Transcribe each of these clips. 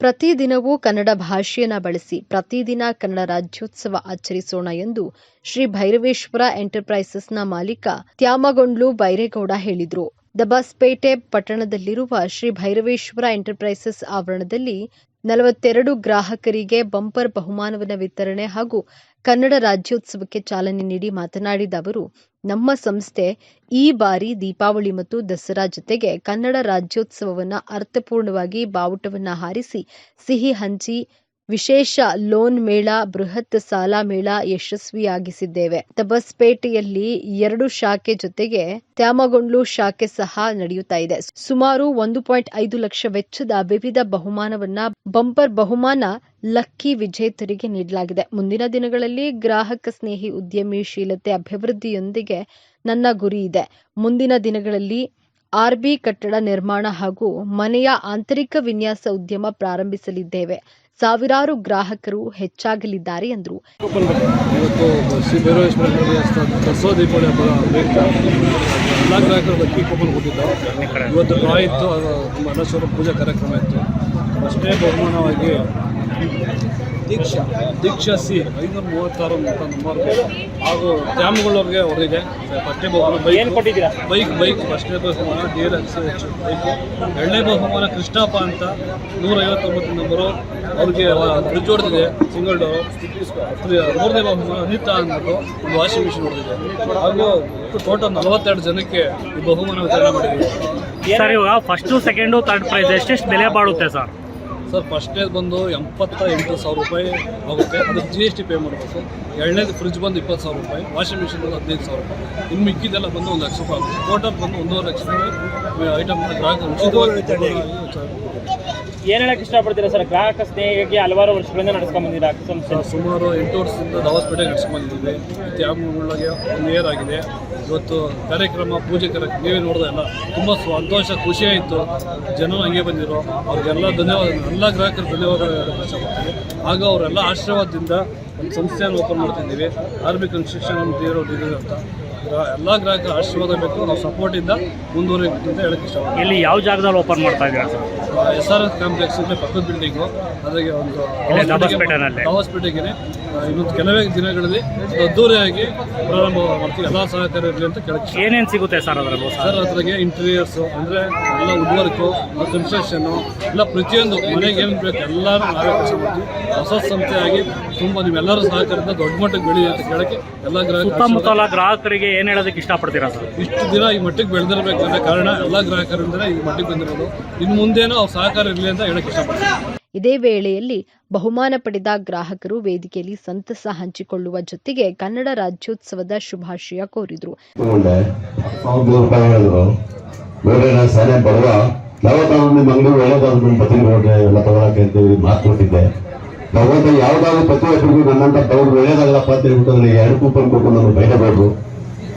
ಪ್ರತಿದಿನವೂ ಕನ್ನಡ ಭಾಷೆಯನ್ನ ಬಳಸಿ ಪ್ರತಿದಿನ ಕನ್ನಡ ರಾಜ್ಯೋತ್ಸವ ಆಚರಿಸೋಣ ಎಂದು ಶ್ರೀ ಭೈರವೇಶ್ವರ ಎಂಟರ್ಪ್ರೈಸಸ್ನ ಮಾಲೀಕ ತ್ಯಾಮಗೊಂಡ್ಲು ಬೈರೇಗೌಡ ಹೇಳಿದರು. ದಬಾಸ್ಪೇಟೆ ಪಟ್ಟಣದಲ್ಲಿರುವ ಶ್ರೀ ಭೈರವೇಶ್ವರ ಎಂಟರ್ಪ್ರೈಸಸ್ ಆವರಣದಲ್ಲಿ ನಲವತ್ತೆರಡು ಗ್ರಾಹಕರಿಗೆ ಬಂಪರ್ ಬಹುಮಾನವನ್ನು ವಿತರಣೆ ಹಾಗೂ ಕನ್ನಡ ರಾಜ್ಯೋತ್ಸವಕ್ಕೆ ಚಾಲನೆ ನೀಡಿ ಮಾತನಾಡಿದ ಅವರು, ನಮ್ಮ ಸಂಸ್ಥೆ ಈ ಬಾರಿ ದೀಪಾವಳಿ ಮತ್ತು ದಸರಾ ಜೊತೆಗೆ ಕನ್ನಡ ರಾಜ್ಯೋತ್ಸವವನ್ನ ಅರ್ಥಪೂರ್ಣವಾಗಿ ಬಾವುಟವನ್ನು ಹಾರಿಸಿ, ಸಿಹಿ ಹಂಚಿ ವಿಶೇಷ ಲೋನ್ ಮೇಳ, ಬೃಹತ್ ಸಾಲ ಮೇಳ ಯಶಸ್ವಿಯಾಗಿಸಿದ್ದೇವೆ. ತಬಸ್ಪೇಟೆಯಲ್ಲಿ ಎರಡು ಶಾಖೆ ಜೊತೆಗೆ ತ್ಯಾಮಗೊಂಡ್ಲು ಶಾಖೆ ಸಹ ನಡೆಯುತ್ತಾ ಇದೆ. ಸುಮಾರು ಒಂದು ಪಾಯಿಂಟ್ ಐದು ಲಕ್ಷ ವೆಚ್ಚದ ವಿವಿಧ ಬಹುಮಾನವನ್ನ, ಬಂಪರ್ ಬಹುಮಾನ ಲಕ್ಕಿ ವಿಜೇತರಿಗೆ ನೀಡಲಾಗಿದೆ. ಮುಂದಿನ ದಿನಗಳಲ್ಲಿ ಗ್ರಾಹಕ ಸ್ನೇಹಿ ಉದ್ಯಮಶೀಲತೆ ಅಭಿವೃದ್ಧಿಯೊಂದಿಗೆ ನನ್ನ ಗುರಿ ಇದೆ. ಮುಂದಿನ ದಿನಗಳಲ್ಲಿ ಆರ್ಬಿ ಕಟ್ಟಡ ನಿರ್ಮಾಣ ಹಾಗೂ ಮನೆಯ ಆಂತರಿಕ ವಿನ್ಯಾಸ ಉದ್ಯಮ ಪ್ರಾರಂಭಿಸಲಿದ್ದೇವೆ. ಸಾವಿರಾರು ಗ್ರಾಹಕರು ಹೆಚ್ಚಾಗಲಿದ್ದಾರೆ ಎಂದರು. ಇವತ್ತು ಪೂಜಾ ಕಾರ್ಯಕ್ರಮ ಇತ್ತು. ಅಷ್ಟೇ ಬಹುಮಾನವಾಗಿ ದೀಕ್ಷಾ ದೀಕ್ಷಾ ಸಿ ಐನೂರ ಮೂವತ್ತಾರು ನಂಬರ್ ಹಾಗೂ ತ್ಯಾಮಗಳವ್ರಿಗೆ ಹೊರಗಿದೆ ಫಸ್ಟೇ ಬಹುಮಾನ ಬೈಕ್. ಕೊಟ್ಟಿದ್ದೀರಾ? Bike bike. ಫಸ್ಟ್ನೇ ಬಹುಮಾನ D L X H bike. ಎರಡನೇ ಬಹುಮಾನ ಕೃಷ್ಣಪ್ಪ ಅಂತ. ನೂರೈವತ್ತೊಂಬತ್ತು ನಂಬರು ಅವ್ರಿಗೆ ಫ್ರಿಜ್ ಹೊಡೆದಿದೆ. ಸಿಂಗಲ್ ಡೋರ್ ಮೂರನೇ ಬಹುಮಾನ ಅನಿತಾ ಅಂದ್ಬಿಟ್ಟು ಒಂದು ವಾಷಿಂಗ್ ಮಿಷಿನ್ ಹೊಡೆದಿದೆ. ಹಾಗೂ ಟೋಟಲ್ ನಲವತ್ತೆರಡು ಜನಕ್ಕೆ ಈ ಬಹುಮಾನ ವಿತರಣೆ ಮಾಡಿದ್ದೀವಿ. ಸರ್ ಇವಾಗ ಫಸ್ಟು ಸೆಕೆಂಡು ಥರ್ಡ್ ಪ್ರೈಸ್ ಎಷ್ಟೆಷ್ಟು ಬೆಲೆ ಬಾಳುತ್ತೆ ಸರ್? ಸರ್ ಫಸ್ಟ್ನೇದು ಬಂದು ಎಂಬತ್ತ ಎಂಟು ಸಾವಿರ ರೂಪಾಯಿ ಆಗುತ್ತೆ. ಅದಕ್ಕೆ ಜಿ ಎಸ್ ಟಿ ಪೇ ಮಾಡಬೇಕು. ಎರಡನೇದು ಫ್ರಿಜ್ ಬಂದು ಇಪ್ಪತ್ತು ಸಾವಿರ ರೂಪಾಯಿ. ವಾಷಿಂಗ್ ಮಿಷಿನ್ ಬಂದು ಹದಿನೈದು ಸಾವಿರ ರೂಪಾಯಿ. ಇನ್ನು ಮಿಕ್ಕಿದೆಲ್ಲ ಬಂದು ಒಂದು ಲಕ್ಷ ರೂಪಾಯಿ ಆಗುತ್ತೆ. ಟೋಟಲ್ ಬಂದು ಒಂದೂವರೆ ಲಕ್ಷ ರೂಪಾಯಿ ಐಟಮ್ ಗ್ರಾಹಕರು ಏನು ಹೇಳಕ್ಕೆ ಇಷ್ಟಪಡ್ತೀರಾ ಸರ್? ಗ್ರಾಹಕ ಸ್ನೇಹಿಗೆ ಹಲವಾರು ವರ್ಷಗಳಿಂದ ನಡ್ಸ್ಕೊಂಡ್ ಬಂದಿರಾ ಸಂಸ್ಥೆ ಸುಮಾರು ಎಂಟು ವರ್ಷದಿಂದ ದವಾಸ್ಪೇಟೆ ನಡೆಸ್ಕೊಂಡಿದ್ದೀವಿ ತ್ಯಾಮಗಳಿಗೆ ಒಂದು ಇಯರ್ ಆಗಿದೆ. ಇವತ್ತು ಕಾರ್ಯಕ್ರಮ ಪೂಜೆ ಕಾರ್ಯಕ್ರಮ ನೀವೇ ನೋಡಿದೆಲ್ಲ ತುಂಬ ಸಂತೋಷ ಖುಷಿ ಆಯಿತು. ಜನ ಹಂಗೆ ಬಂದಿರೋ ಅವ್ರಿಗೆಲ್ಲ ಧನ್ಯವಾದ ಎಲ್ಲ ಗ್ರಾಹಕರು ಧನ್ಯವಾದ ಇಷ್ಟಪಡ್ತೀವಿ ಹಾಗೂ ಅವರೆಲ್ಲ ಆಶೀರ್ವಾದದಿಂದ ಒಂದು ಸಂಸ್ಥೆಯನ್ನು ಓಪನ್ ಮಾಡ್ತಿದ್ದೀವಿ. ಆರ್ ಶಿಕ್ಷಣ ಅಂತ. ಎಲ್ಲ ಗ್ರಾಹಕರ ಆಶೀರ್ವಾದ ಬೇಕು. ನಾವು ಸಪೋರ್ಟಿಂದ ಮುಂದುವರಿಬೇಕು ಅಂತ ಹೇಳಕ್ಕೆ ಇಷ್ಟಪಡ್ತೀವಿ ಇಲ್ಲಿ ಯಾವ ಜಾಗದಲ್ಲಿ ಓಪನ್ ಮಾಡ್ತಾ ಇದ್ದೀರಾ sir? S R S complex ಇದೆ ಪಕ್ಕದ ಬಿಲ್ಡಿಂಗು ಅದಕ್ಕೆ ಒಂದು ಇಲ್ಲೇ ದಾಬಸ್ಪೇಟೆನಲ್ಲಿ. ಹಾಸ್ಪಿಟಲ್ಗೆ ಇನ್ನೊಂದು ಕೆಲವೇ ದಿನಗಳಲ್ಲಿ ಅದ್ದೂರಿಯಾಗಿ ಪ್ರಾರಂಭ ಮಾಡ್ತೀವಿ ಎಲ್ಲ ಸಹಕಾರ ಇರಲಿ ಅಂತ ಕೇಳಕ್ಕೆ ಏನೇನು ಸಿಗುತ್ತೆ ಸರ್ ಅದರಲ್ಲಿ ಸರ್ ಅದ್ರಾಗೆ ಇಂಟೀರಿಯರ್ಸು ಅಂದರೆ ಎಲ್ಲ ವುಡ್ ವರ್ಕು ಕನ್ಸ್ಟ್ರಕ್ಷನ್ನು ಎಲ್ಲ ಪ್ರತಿಯೊಂದು ಮನೆಗೆ ಏನು ಬೇಕು ಎಲ್ಲರೂ ನಾವೇ ಕೆಲಸ ಮಾಡ್ತೀವಿ. ಹೊಸ ಸಂಸ್ಥೆಯಾಗಿ ತುಂಬ ನೀವೆಲ್ಲರೂ ಸಹಕಾರದಿಂದ ದೊಡ್ಡ ಮಟ್ಟಕ್ಕೆ ಬೆಳಿ ಅಂತ ಕೇಳಕ್ಕೆ ಎಲ್ಲ ಗ್ರಾಹಕ ಸುತ್ತಮುತ್ತಲ ಗ್ರಾಹಕರಿಗೆ ಏನು ಹೇಳೋದಕ್ಕೆ ಇಷ್ಟಪಡ್ತೀರಾ ಸರ್? ಇಷ್ಟು ದಿನ ಈ ಮಟ್ಟಕ್ಕೆ ಬೆಳೆದಿರಬೇಕಂದ್ರೆ ಅನ್ನೋ ಕಾರಣ ಎಲ್ಲ ಗ್ರಾಹಕರಿಂದಲೇ ಈ ಮಟ್ಟಿಗೆ ಬಂದಿರೋದು. ಇನ್ನು ಮುಂದೇನೂ ಅವ್ರ ಸಹಕಾರ ಇರಲಿ ಅಂತ ಹೇಳಕ್ಕೆ ಇಷ್ಟಪಡ್ತೀನಿ. ಇದೇ ವೇಳೆಯಲ್ಲಿ ಬಹುಮಾನ ಪಡೆದ ಗ್ರಾಹಕರು ವೇದಿಕೆಯಲ್ಲಿ ಸಂತಸ ಹಂಚಿಕೊಳ್ಳುವ ಜೊತೆಗೆ ಕನ್ನಡ ರಾಜ್ಯೋತ್ಸವದ ಶುಭಾಶಯ ಕೋರಿದ್ರು. ತಗೊಂಡ್ರೆ ಯಾವ್ದಾದ್ರು ಪ್ರತಿ ಒಬ್ಬರಿಗೂ ನನ್ನಂತ ತಗೊಂಡು ಒಳ್ಳೇದಾಗಲ್ಲಪ್ಪ ಅಂತ ಹೇಳ್ಬಿಟ್ಟು ನನಗೆ ಎರಡು ಕೂಪನ್ ಕೊಟ್ಟು ನಾನು ಬೈದಬೇಡ್ರು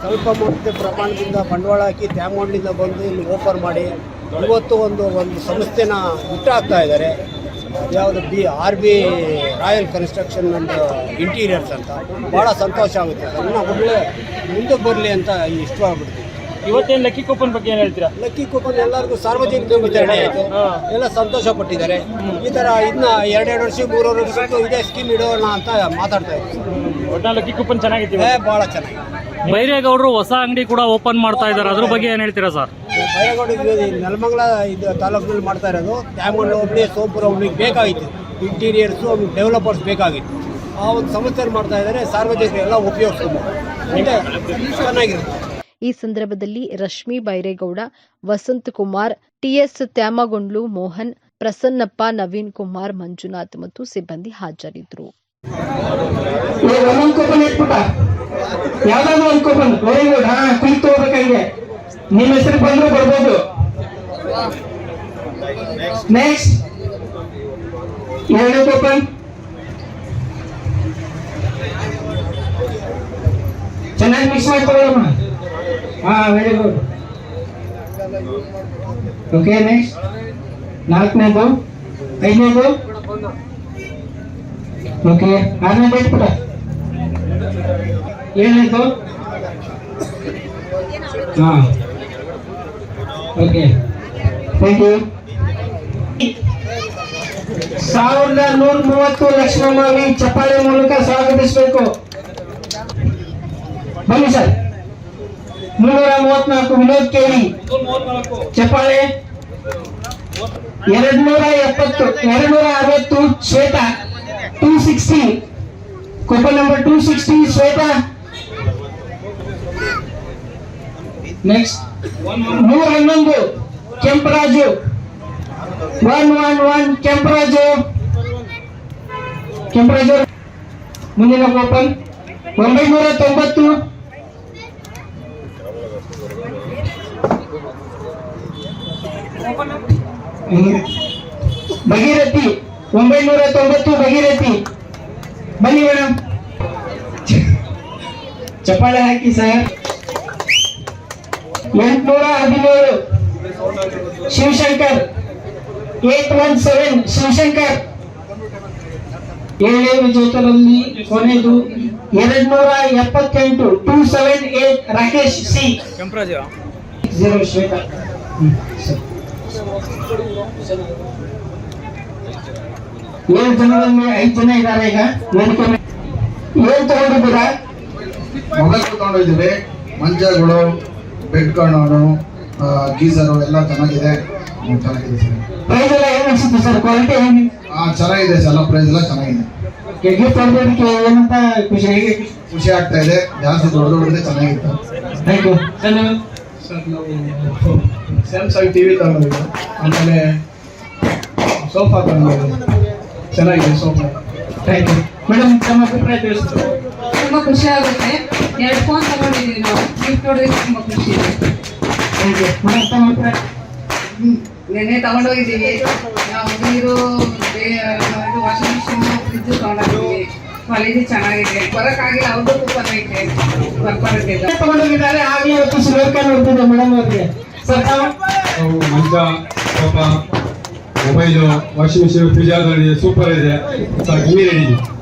ಸ್ವಲ್ಪ ಮೊತ್ತ ಪ್ರಮಾಣದಿಂದ ಬಂಡವಾಳ ಹಾಕಿ ತ್ಯಾಮಗೊಂಡಿಂದ ಬಂದು ಇಲ್ಲಿ ಓಪನ್ ಮಾಡಿ ಇವತ್ತು ಒಂದು ಒಂದು ಸಂಸ್ಥೆನ ಹುಟ್ಟಾಕ್ತಾ ಇದ್ದಾರೆ. ಯಾವುದು B R B royal construction and interiors ಅಂತ. ಭಾಳ ಸಂತೋಷ ಆಗುತ್ತೆ. ಅದನ್ನು ಒಳ್ಳೆ ಮುಂದೆ ಬರಲಿ ಅಂತ ಇಷ್ಟವಾಗ್ಬಿಡ್ತೀವಿ ಇವತ್ತೇನು ಲಕ್ಕಿ ಕೂಪನ್ ಬಗ್ಗೆ ಏನು ಹೇಳ್ತೀರಾ? ಲಕ್ಕಿ ಕೂಪನ್ ಎಲ್ಲರಿಗೂ ಸಾರ್ವಜನಿಕ ವಿತರಣೆ ಆಯಿತು ಎಲ್ಲ ಸಂತೋಷ ಪಟ್ಟಿದ್ದಾರೆ ಈ ಥರ ಇನ್ನು ಎರಡೆರಡು ವರ್ಷ ಮೂರು ವರ್ಷಕ್ಕೂ ಇದೇ ಸ್ಕೀಮ್ ಇಡೋಣ ಅಂತ ಮಾತಾಡ್ತಾ ಇದ್ದೀವಿ ಒಟ್ಟ ಲಕ್ಕಿ ಕೂಪನ್ ಚೆನ್ನಾಗಿತ್ತು ಭಾಳ ಚೆನ್ನಾಗಿದೆ. ಬೈರೇಗೌಡರು ಹೊಸ ಅಂಗಡಿ ಕೂಡ ಓಪನ್ ಮಾಡ್ತಾ ಇದ್ದಾರೆ. ಅದ್ರ ಬಗ್ಗೆ ಏನು ಹೇಳ್ತೀರಾ ಸರ್? ಬೈರೇಗೌಡ ನೆಲಮಂಗಲ ಇದು ತಾಲೂಕಿನಲ್ಲಿ ಮಾಡ್ತಾ ಇರೋದು. ತ್ಯಾಮಗೊಂಡ ಹೋಬಳಿ ಸೋಪುರ ಹೋಬಳಿಗೆ ಬೇಕಾಗಿತ್ತು. ಇಂಟೀರಿಯರ್ಸು ಡೆವಲಪರ್ಸ್ ಬೇಕಾಗಿತ್ತು. ಆ ಒಂದು ಸಮಸ್ಯೆ ಮಾಡ್ತಾ ಇದ್ದಾರೆ ಸಾರ್ವಜನಿಕರೆಲ್ಲ ಉಪಯೋಗಿಸ್ಬೋದು ಚೆನ್ನಾಗಿರುತ್ತೆ. ಈ ಸಂದರ್ಭದಲ್ಲಿ ರಶ್ಮಿ ಬೈರೇಗೌಡ ವಸಂತ್ ಕುಮಾರ್ ಟಿಎಸ್ ತ್ಯಾಮಗೊಂಡ್ಲು ಮೋಹನ್ ಪ್ರಸನ್ನಪ್ಪ ನವೀನ್ ಕುಮಾರ್ ಮಂಜುನಾಥ್ ಮತ್ತು ಸಿಬ್ಬಂದಿ ಹಾಜರಿದ್ದರು. ಒಂದೊಂದ್ಕೊಪನ್ ಇಟ್ಬಿಟ್ಟ ಯಾವ್ದಾದ್ರು ಒಂದ್ ಕೂಪನ್ ವೆರಿ ಗುಡ್ ಹಾ ಕುಳಿತು ತಗೋಬೇಕಂಗೆ ನಿಮ್ ಹೆಸರು ಬಂದ್ರು ಬರ್ಬೋದು ನೆಕ್ಸ್ಟ್ ಎರಡನೇ ಕೂಪನ್ ಚೆನ್ನಾಗಿ ಮಿಕ್ಸ್ ಮಾಡ್ಕೊಳ್ಳಮ್ಮ ಹಾ ವೆರಿ ಗುಡ್ ಓಕೆ ನೆಕ್ಸ್ಟ್ ನಾಲ್ಕನೇದು ಐದನೇದು ಓಕೆ ಆರನೇದು ಇಟ್ಬಿಟ ಏನಾಯ್ತು? ಹಾ. ಓಕೆ. ಥ್ಯಾಂಕ್ ಯು ಸಾವಿರದ ನೂರ ಮೂವತ್ತು ಲಕ್ಷ್ಮಣಮಾವಿ ಚಪ್ಪಾಳೆ ಮೂಲಕ ಸ್ವಾಗತಿಸಬೇಕು. ಬನ್ನಿ ಸರ್. ಮುನ್ನೂರ ಮೂವತ್ನಾಲ್ಕು ವಿನೋದ್ ಕೇಳಿ ಚಪ್ಪಾಳೆ. ಎರಡ್ ನೂರ ಎಪ್ಪತ್ತು ಎರಡ್ ನೂರ ಅರವತ್ತು Shwetha. Two sixty Koppa number two sixty Shwetha next ನೂರ ಹನ್ನೊಂದು Kemparaju one one one Kemparaju Kemparaju ಮುಂದಿನ ಓಪನ್ ಒಂಬೈನೂರ ತೊಂಬತ್ತು ಭಗೀರಥಿ ಒಂಬೈನೂರ ತೊಂಬತ್ತು ಭಗೀರಥಿ. ಬನ್ನಿ ಮೇಡಮ್ ಚಪ್ಪಾಳೆ ಹಾಕಿ ಸರ್. ಎಂಟುನೂರ ಹದಿನೇಳು. Shivashankar. Eight one seven Shivashankar. ಏಳೇಳು ಜೋತರಲ್ಲಿ ಕೊನೆದು ಎರಡ್ ನೂರ ಎಪ್ಪತ್ತೆಂಟು two seven eight Rakesh C. Zero Shwetha. ಏಳು ಜನರಲ್ಲಿ ಐದು ಜನ ಇದ್ದಾರೆ ಈಗ. ವೇದಿಕೆ. ಏನ್ ತಗೊಂಡಿದ್ದೀರಾ ಮೊಬೈಲ್ ತಗೊಂಡಿದ್ದೀವಿ ಮಂಚಗಳು ಬೆಡ್ ಕಾಣೋನು ಗೀಸರು ಎಲ್ಲ ಚೆನ್ನಾಗಿದೆ. ಚೆನ್ನಾಗಿದೆ ಸರ್. ಪ್ರೈಸ್ ಎಲ್ಲ ಏನ್ ಅನ್ಸುತ್ತೆ ಸರ್? ಕ್ವಾಲಿಟಿ ಏನು? ಹಾ ಚೆನ್ನಾಗಿದೆ ಸರ್. ಎಲ್ಲ ಪ್ರೈಸ್ ಎಲ್ಲ ಚೆನ್ನಾಗಿದೆ. ಗಿಫ್ಟ್ ಏನಂತ ಖುಷಿ ಹೇಗೆ ಖುಷಿ? ಆಗ್ತಾ ಇದೆ. ಜಾಸ್ತಿ ದೊಡ್ಡ ದೊಡ್ಡದೇ ಚೆನ್ನಾಗಿತ್ತು ಥ್ಯಾಂಕ್ ಯು ಸರ್ ನಾವು ಸ್ಯಾಮ್ಸಂಗ್ ಟಿ ವಿ ತಗೊಂಡಿದ್ದು ಆಮೇಲೆ ಸೋಫಾ ತಗೊಂಡಿದ್ದು ಚೆನ್ನಾಗಿದೆ ಸೋಮವಾರ ಥ್ಯಾಂಕ್ ಯು ಮೇಡಮ್ ತಮ್ಮ ಅಭಿಪ್ರಾಯ ತಿಳಿಸ್ತಾರೆ ತುಂಬಾ ಖುಷಿ ಆಗುತ್ತೆ. ಎರಡು ಫೋನ್ ತಗೊಂಡಿದ್ದೀವಿ ನಾವು. ಗಿಫ್ಟ್ ನೋಡಿದ್ರೆ ತುಂಬಾ ಖುಷಿ ಇದೆ. ಥ್ಯಾಂಕ್ ಯು ಮೇಡಮ್ ತಮ್ಮ ಅಭಿಪ್ರಾಯ? ನೆನ್ನೆ ತಗೊಂಡೋಗಿದ್ದೀವಿ ನಾವು ನೀರು ವಾಷಿಂಗ್ ಮಿಷಿನ್ ಫ್ರಿಜ್ ತಗೊಂಡಿದ್ದೀವಿ ಕ್ವಾಲಿಟಿ ಚೆನ್ನಾಗಿದೆ. ಬರೋಕ್ಕಾಗಿ ಅವ್ರದ್ದು ಕೂಪನ್ ಐತೆ. ಬರ್ಬಾರದಿಲ್ಲ ತಗೊಂಡೋಗಿದ್ದಾರೆ ಆಗ್ಲೇ ಇವತ್ತು ಸಿಲ್ವರ್ ಕ್ಯಾನ್ ನೋಡ್ತಿದ್ದೆ ಮೇಡಮ್ ಅವ್ರಿಗೆ. ಸರ್ ನಾವು ಮಂಚ sofa mobile washing machine fridge super ಇದೆ ಸರ್ ರೆಡಿ